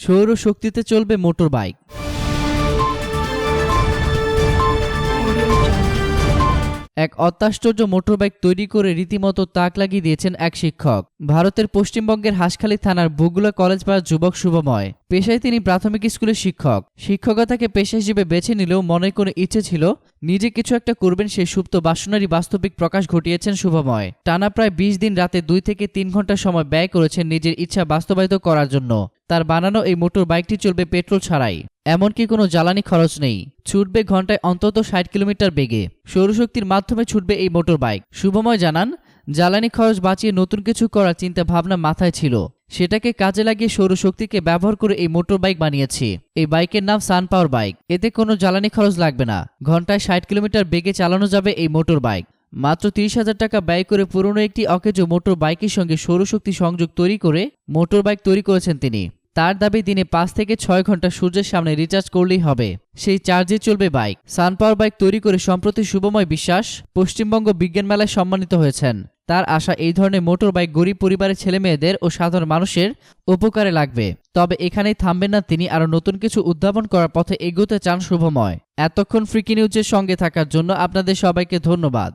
সৌর শক্তিতে চলবে মোটর বাইক এক অত্যাশ্চর্য মোটরবাইক তৈরি করে রীতিমতো তাক লাগিয়ে দিয়েছেন এক শিক্ষক। ভারতের পশ্চিমবঙ্গের হাসখালী থানার বুগুলা কলেজ পাড়ার যুবক শুভময়। পেশায় তিনি প্রাথমিক স্কুলের শিক্ষক। শিক্ষকতাকে পেশা হিসেবে বেছে নিলেও মনে কোনো ইচ্ছে ছিল, নিজে কিছু একটা করবেন সেই সুপ্ত বাসনারই বাস্তবিক প্রকাশ ঘটিয়েছেন শুভময়। টানা প্রায় বিশ দিন রাতে দুই থেকে তিন ঘণ্টা সময় ব্যয় করেছেন নিজের ইচ্ছা বাস্তবায়িত করার জন্য। তার বানানো এই মোটর বাইকটি চলবে পেট্রোল ছাড়াই। এমনকি কোনো জ্বালানি খরচ নেই। ছুটবে ঘন্টায় অন্তত ষাট কিলোমিটার বেগে। সৌরশক্তির মাধ্যমে ছুটবে এই মোটর বাইক শুভময় জানান, জ্বালানি খরচ বাঁচিয়ে নতুন কিছু করার চিন্তা ভাবনা মাথায় ছিল। সেটাকে কাজে লাগিয়ে সৌরশক্তিকে ব্যবহার করে এই মোটর বাইক বানিয়েছি। এই বাইকের নাম সান পাওয়ার বাইক। এতে কোনো জ্বালানি খরচ লাগবে না। ঘন্টায় ষাট কিলোমিটার বেগে চালানো যাবে এই মোটর বাইক মাত্র তিরিশ হাজার টাকা ব্যয় করে পুরনো একটি অকেজো মোটর বাইকের সঙ্গে সৌরশক্তি সংযোগ তৈরি করে মোটর বাইক তৈরি করেছেন তিনি। তার দাবি দিনে পাঁচ থেকে ছয় ঘণ্টা সূর্যের সামনে রিচার্জ করলেই হবে। সেই চার্জে চলবে বাইক সানপাওয়ার বাইক তৈরি করে সম্প্রতি শুভময় বিশ্বাস পশ্চিমবঙ্গ বিজ্ঞান মেলায় সম্মানিত হয়েছেন। তার আশা এই ধরনের মোটর বাইক গরিব পরিবারের ছেলে মেয়েদের ও সাধারণ মানুষের উপকারে লাগবে। তবে এখানেই থামবেন না তিনি, আরও নতুন কিছু উদ্ভাবন করার পথে এগোতে চান শুভময়। এতক্ষণ ফ্রিকি নিউজের সঙ্গে থাকার জন্য আপনাদের সবাইকে ধন্যবাদ।